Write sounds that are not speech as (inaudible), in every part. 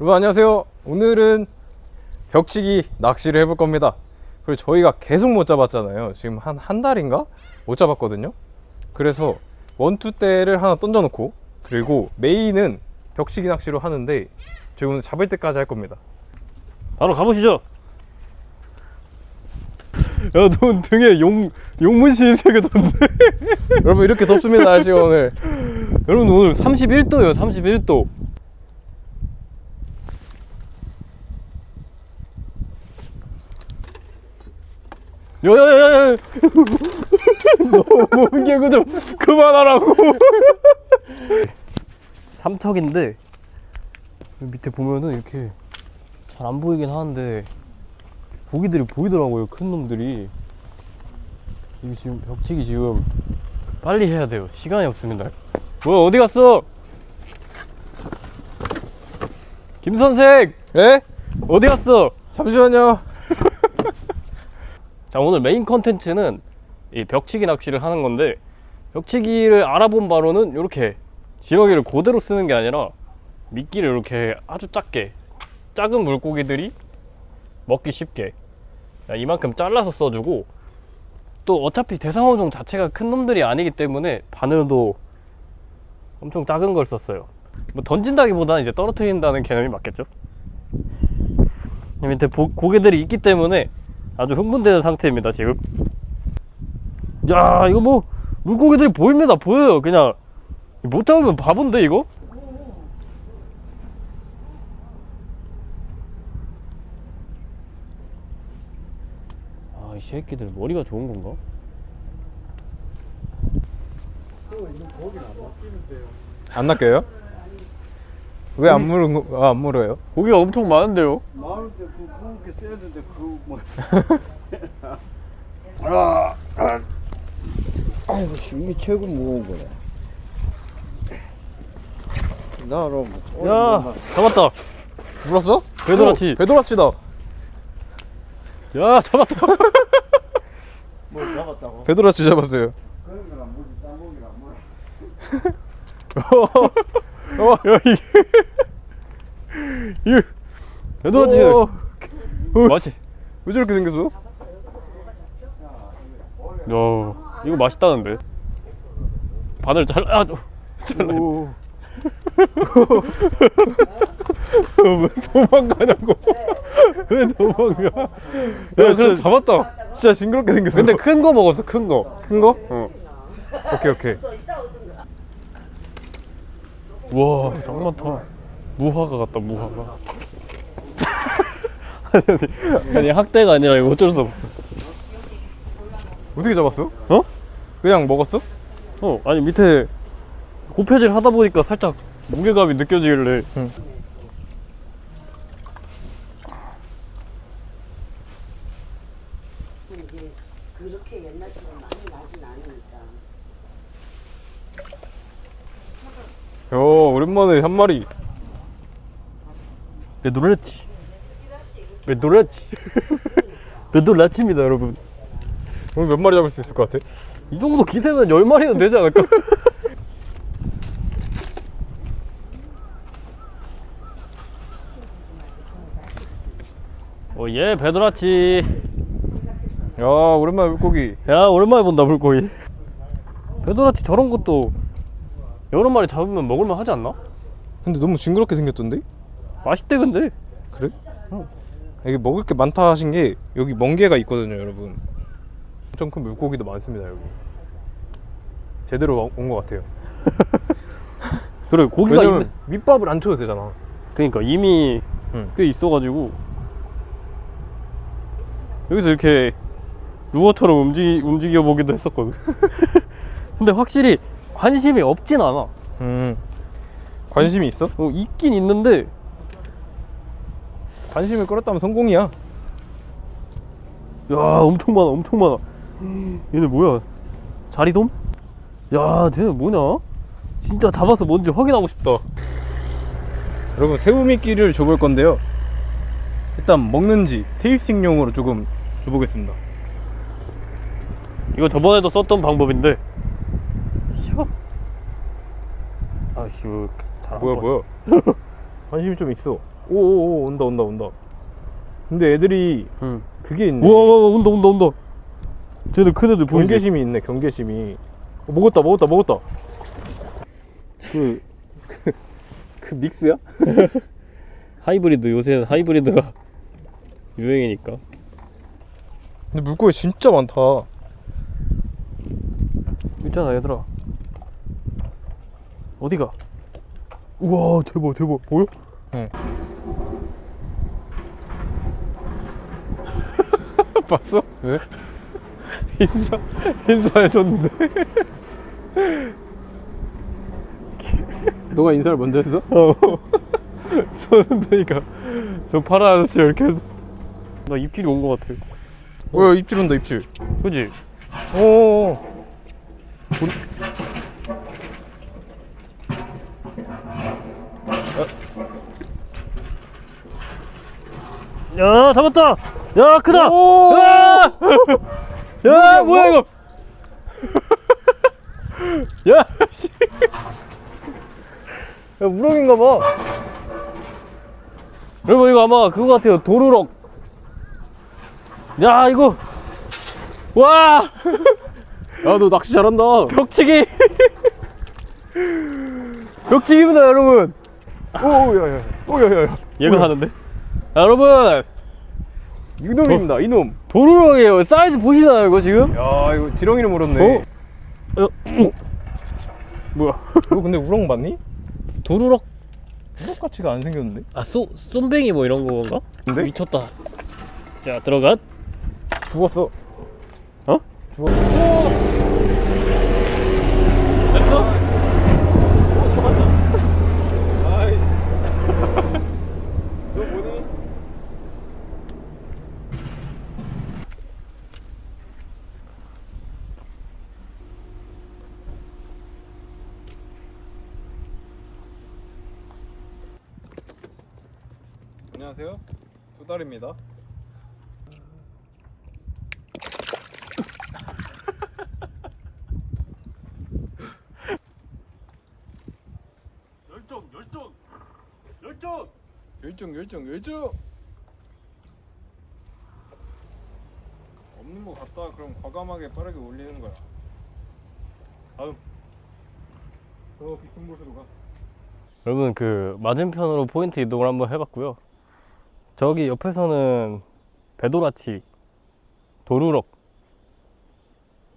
여러분 안녕하세요. 오늘은 벽치기 낚시를 해볼 겁니다. 그리고 저희가 계속 못 잡았잖아요. 지금 한 한 달인가 못 잡았거든요. 그래서 원투대를 하나 던져놓고 그리고 메인은 벽치기 낚시로 하는데 저희 오늘 잡을 때까지 할 겁니다. 바로 가보시죠. (laughs) 야, 너 등에 용 용문신 새겨졌네. (laughs) 여러분 이렇게 덥습니다 날씨가 오늘. (laughs) 여러분 오늘 31도예요. 31도. 야야야야! 너몸 개그 좀 그만하라고. (laughs) 삼척인데 밑에 보면은 이렇게 잘 안 보이긴 하는데 고기들이 보이더라고요. 큰 놈들이. 이거 지금 벽치기 지금 빨리 해야 돼요. 시간이 없습니다. 뭐야 어디 갔어? 김 선생 예? 어디 갔어? 잠시만요. 자 오늘 메인 컨텐츠는 이 벽치기 낚시를 하는 건데 벽치기를 알아본 바로는 이렇게 지렁이를 그대로 쓰는 게 아니라 미끼를 이렇게 아주 작게 작은 물고기들이 먹기 쉽게 자, 이만큼 잘라서 써주고 또 어차피 대상어종 자체가 큰 놈들이 아니기 때문에 바늘도 엄청 작은 걸 썼어요. 뭐 던진다기보다는 이제 떨어뜨린다는 개념이 맞겠죠? 이 밑에 보- 고개들이 있기 때문에 아주 흥분되는 상태입니다 지금 야 이거 뭐 물고기들이 보입니다 보여요 그냥 못 잡으면 바본데 이거 아 이 새끼들 머리가 좋은 건가? 안 낚여요? 왜 안 물은 거, 아, 안 물어요? 고기가 엄청 많은데요 마을 때 그 구우게 써야 되는데 그뭐 (laughs) 아, 아. 아이고 씨, 이게 최고 무거운 거야. 나 그럼 오늘 야뭐 잡았다 물었어? 배도라치. 오, 배도라치다. 야 잡았다 (laughs) 뭘 잡았다고? 배도라치 잡았어요. 그런 거랑 무슨 딴고기랑 뭘? 어, 야 이 게 이거 배도라치 오, 맛이 왜 저렇게 생겼어? 야 이거 맛있다는데 바늘 잘라 아, 잘라 오. (laughs) 왜 도망가냐고 (laughs) 왜 도망가 야 진짜- 잡았다 진짜 징그럽게 생겼어. 근데 큰 거 먹었어 큰 거 큰 거? 어. 오케이 오케이. 와, 짱 많다. 무화과 같다, 무화과. 아니, (laughs) 아니, 학대가 아니라 이거 어쩔 수 없어. 어떻게 잡았어? 어? 그냥 먹었어? 어, 아니, 밑에 고패질 하다 보니까 살짝 무게감이 느껴지길래. 응. 이게 그렇게 옛날처럼 많이 나진 않으니까. 야 오랜만에 한 마리. 놀랐지? (laughs) 왜 놀랐습니다, 여러분. 오늘 몇 마리 잡을 수 있을 것 같아? 이 정도 기세면 10마리는 되지 않을까? (laughs) 어, 예, 배도라치. 야 오랜만에 물고기. 야 오랜만에 본다 물고기 배도라치 저런 것도 여러 마리 잡으면 먹을만 하지 않나? 근데 너무 징그럽게 생겼던데? 맛있대 근데. 그래? 이게 먹을 게 많다 하신 게 여기 멍게가 있거든요 여러분. 엄청 큰 물고기도 많습니다 여기. 제대로 온 것 같아요. (laughs) 그래 고기가 왜냐면 있네 밑밥을 안 쳐도 되잖아. 그러니까 이미 응. 꽤 있어가지고. 여기서 이렇게 루어처럼 움직이, 움직여 보기도 했었거든. (laughs) 근데 확실히 관심이 없진 않아. 음. 관심이 있어? 어, 있긴 있는데 관심을 끌었다면 성공이야. 야 엄청 많아 엄청 많아. 얘네 뭐야? 자리돔? 야 쟤네 뭐냐? 진짜 잡아서 뭔지 확인하고 싶다. 여러분 새우미끼를 줘볼 건데요. 일단 먹는지 테이스팅용으로 조금 줘보겠습니다. 이거 저번에도 썼던 방법인데. 쉬워 아씨 잘안 뭐야? 뭐야? (laughs) 관심이 좀 있어 오오오 온다 온다 온다. 근데 애들이 응. 그게 있네. 우와, 온다, 온다, 온다. 쟤는 큰 애들 보이지? 경계심이 있네 경계심이. 어, 먹었다 먹었다 먹었다. 그, 그, (laughs) 그 믹스야? (laughs) 하이브리드, 요새는 하이브리드가 (laughs) 유행이니까. 근데 물고기 진짜 많다. 있잖아, 얘들아. 어디가? 우와, 대박, 대박. 보여? 응. 봤어? 왜? 인사, 인사해줬는데. (laughs) 너가 인사를 먼저 했어? 어. 손 드니까 저 파란 아저씨 이렇게 했어. 나 입질이 온 것 같아. 어, 야, 입질 온다 입질. 그지? 오. 야, 잡았다! 야, 크다! 오! 야! (laughs) 야, 뭐야, 이거! 야, 씨. 야, 우럭인가 봐. 여러분, 이거 아마 그거 같아요. 도루럭. 야, 이거. 와! (laughs) 야, 너 낚시 잘한다. 벽치기! 벽치기입니다, 여러분! 오, 야, 야, 오, 야, 야, 야. 얘가 하는데? 자, 여러분! 이놈입니다, 이놈. 도루럭이에요. 사이즈 보시나요, 이거 지금? 야, 이거 지렁이를 물었네. 어? 어? 뭐야? 너 근데 우렁 맞니? 도루럭? 우렁 같이가 안 생겼는데? 아, 쏘, 쏨뱅이 뭐 이런 건가? 근데? 미쳤다. 자, 들어가. 죽었어. 어? 죽었어. 안녕하세요. 도달입니다. 열정, 열정! 열정! 열정 열정 열정 없는 거 같다 그럼 과감하게 빠르게 올리는 거야 다음 더 깊은 곳으로 가 여러분, 그, 맞은편으로 포인트 이동을 한번 해봤고요. 저기 옆에서는 배도라치, 도루럭,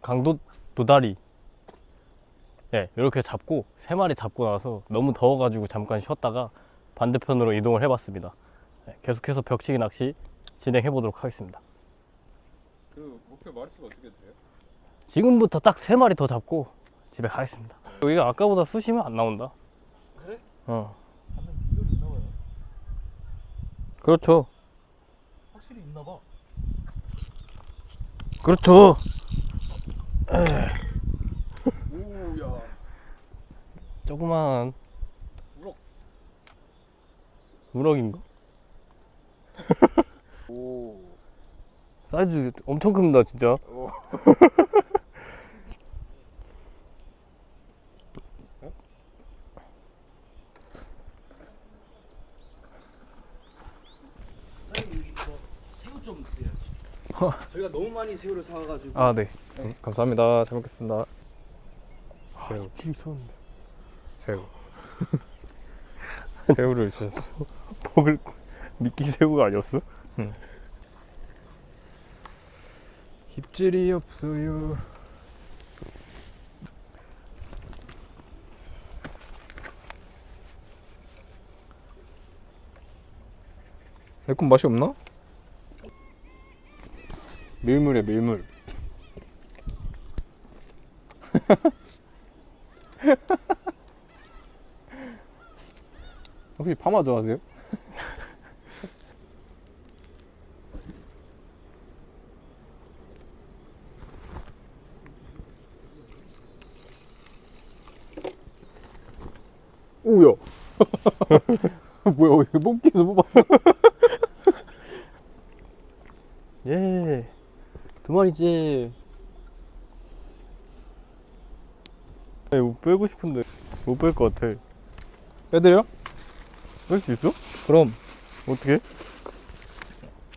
강도, 도다리. 네, 이렇게 잡고, 세 마리 잡고 나서 너무 더워가지고 잠깐 쉬었다가 반대편으로 이동을 해봤습니다. 네, 계속해서 벽치기 낚시 진행해 보도록 하겠습니다. 그 목표 마리수가 어떻게 돼요? 지금부터 딱 세 마리 더 잡고 집에 가겠습니다. 여기가 아까보다 수심은 안 나온다. 그래? 어. 그렇죠. 확실히 있나 봐 그렇죠. 오야 조그만 우럭. 우럭인가? (laughs) 오 사이즈 엄청 큽니다, 진짜. 오. (laughs) 새우 좀 드려야지. 저희가 너무 많이 새우를 사와가지고. 아네. 감사합니다. 잘 먹겠습니다. 새우. 확실히 쏘는데. 새우. (laughs) 새우를 주셨어. 먹을 미끼 새우가 아니었어? 입질이 없어요. 내 건 맛이 없나? 밀물에 밀물. (laughs) 혹시 파마 좋아하세요? (laughs) 오야. (laughs) 뭐야 뽑기에서 뽑았어 예. 두 마리지. 아니, 못 빼고 싶은데 못 뺄 것 같아. 빼드려? 뺄 수 있어? 그럼 어떻게?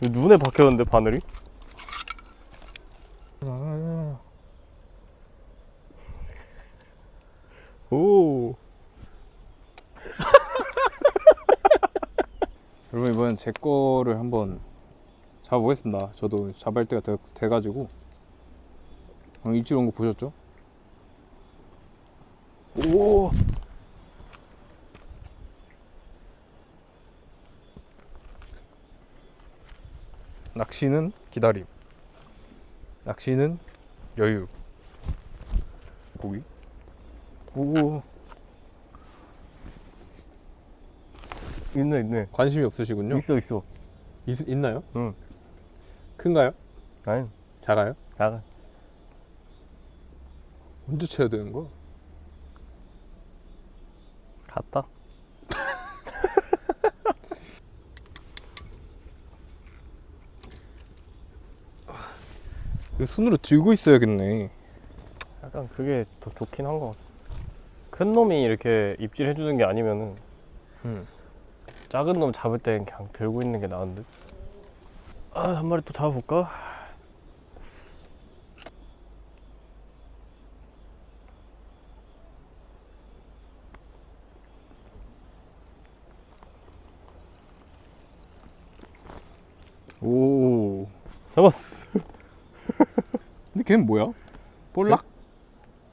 눈에 박혔는데 바늘이? 오. (laughs) 여러분 이번 제 거를 한번 잡아보겠습니다. 저도 잡을 때가 돼, 돼가지고 어, 입질 온 거 보셨죠? 오. 낚시는 기다림. 낚시는 여유. 고기. 오. 있네 있네. 관심이 없으시군요. 있어 있어. 있, 있나요? 응. 큰가요? 아니 작아요? 나가. 언제 쳐야 되는 거야? 갔다. (laughs) 이거 손으로 들고 있어야겠네. 약간 그게 더 좋긴 한 것 같아. 큰 놈이 이렇게 입질 해주는 게 아니면은 음. 작은 놈 잡을 땐 그냥 들고 있는 게 나은데. 아, 한 마리 또 잡아볼까? 오. 잡았어. (laughs) 근데 걔는 뭐야? 볼락?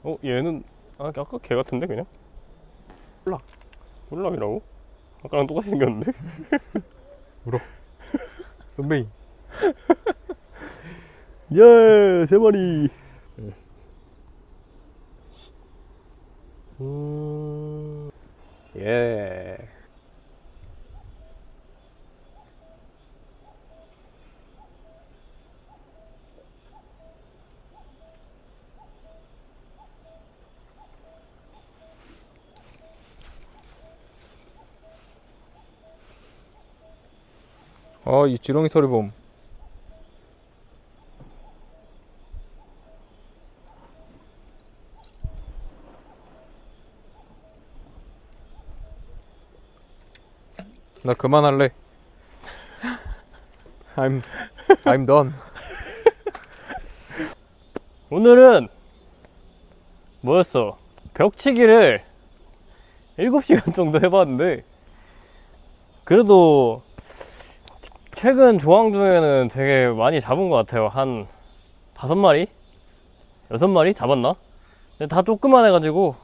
어, 얘는 아, 아까 걔 같은데 그냥? 볼락. 볼락이라고? 아까랑 똑같이 생겼는데? (laughs) (laughs) 선배님. (laughs) 예, 세 마리. 음, 예. 아, 이 지렁이 털을 봄. 나 그만할래. I'm I'm done. 오늘은 뭐였어? 벽치기를 7시간 정도 해봤는데 그래도 최근 조항 중에는 되게 많이 잡은 것 같아요. 한 다섯 마리? 여섯 마리 잡았나? 근데 다 조그만 해가지고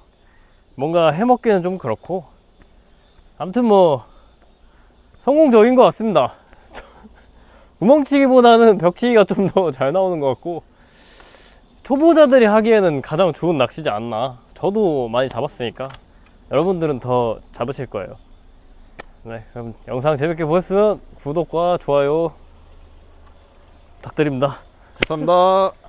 뭔가 해먹기는 좀 그렇고 아무튼 뭐 성공적인 것 같습니다. (laughs) 구멍치기보다는 벽치기가 좀 더 잘 나오는 것 같고 초보자들이 하기에는 가장 좋은 낚시지 않나. 저도 많이 잡았으니까 여러분들은 더 잡으실 거예요. 네, 그럼 영상 재밌게 보셨으면 구독과 좋아요 부탁드립니다. 감사합니다.